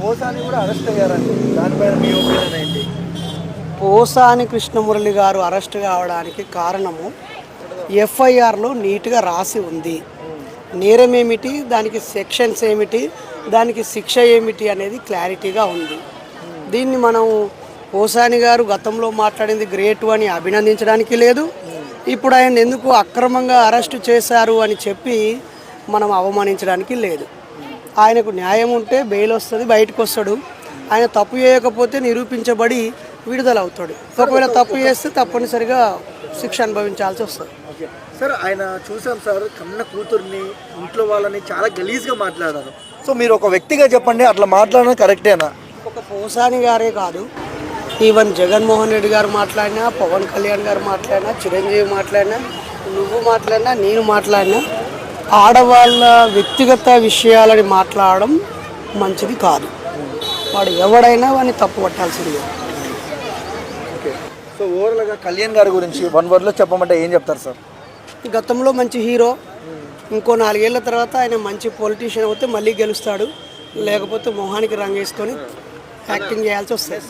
పోసాని కూడా అరెస్ట్ అయ్యారండి. దానిపైన మీ ఒపీనియన్ ఏంటి? పోసాని కృష్ణమురళి గారు అరెస్ట్ కావడానికి కారణము ఎఫ్ఐఆర్లో నీట్గా రాసి ఉంది. నేరం ఏమిటి? దానికి సెక్షన్స్ ఏమిటి? దానికి శిక్ష ఏమిటి అనేది క్లారిటీగా ఉంది. దీన్ని మనం పోసాని గారు గతంలో మాట్లాడింది గ్రేట్ అని అభినందించడానికి లేదు. ఇప్పుడు ఆయన ఎందుకు అక్రమంగా అరెస్ట్ చేశారు అని చెప్పి మనం అవమానించడానికి లేదు. ఆయనకు న్యాయం ఉంటే బెయిల్ వస్తుంది బయటకు వస్తాడు. ఆయన తప్పు చేయకపోతే నిరూపించబడి విడుదల అవుతాడు ఒకవేళ తప్పు చేస్తే తప్పనిసరిగా శిక్ష అనుభవించాల్సి వస్తుంది. ఓకే. సార్ ఆయన చూసాం సార్ కన్న కూతుర్ని ఇంట్లో వాళ్ళని చాలా గలీజ్గా మాట్లాడారు. సో మీరు ఒక వ్యక్తిగా చెప్పండి అట్లా మాట్లాడడం కరెక్టేనా? ఒక పోసాని గారే కాదు. ఈవెన్ జగన్మోహన్ రెడ్డి గారు మాట్లాడినా పవన్ కళ్యాణ్ గారు మాట్లాడినా చిరంజీవి మాట్లాడినా నువ్వు మాట్లాడినా నేను మాట్లాడినా ఆడవాళ్ళ వ్యక్తిగత విషయాలని మాట్లాడడం మంచిది కాదు. వాడు ఎవడైనా వాడిని తప్పు పట్టాల్సిందే. ఓకే. సో ఓవరాల్గా కళ్యాణ్ గారి గురించి వన్ వర్డ్లో చెప్పమంటే ఏం చెప్తారు సార్? గతంలో మంచి హీరో. ఇంకో నాలుగేళ్ళ తర్వాత ఆయన మంచి పొలిటీషియన్ అవుతే మళ్ళీ గెలుస్తాడు. లేకపోతే మొహానికి రంగేసుకొని యాక్టింగ్ చేయాల్సి వస్తుంది.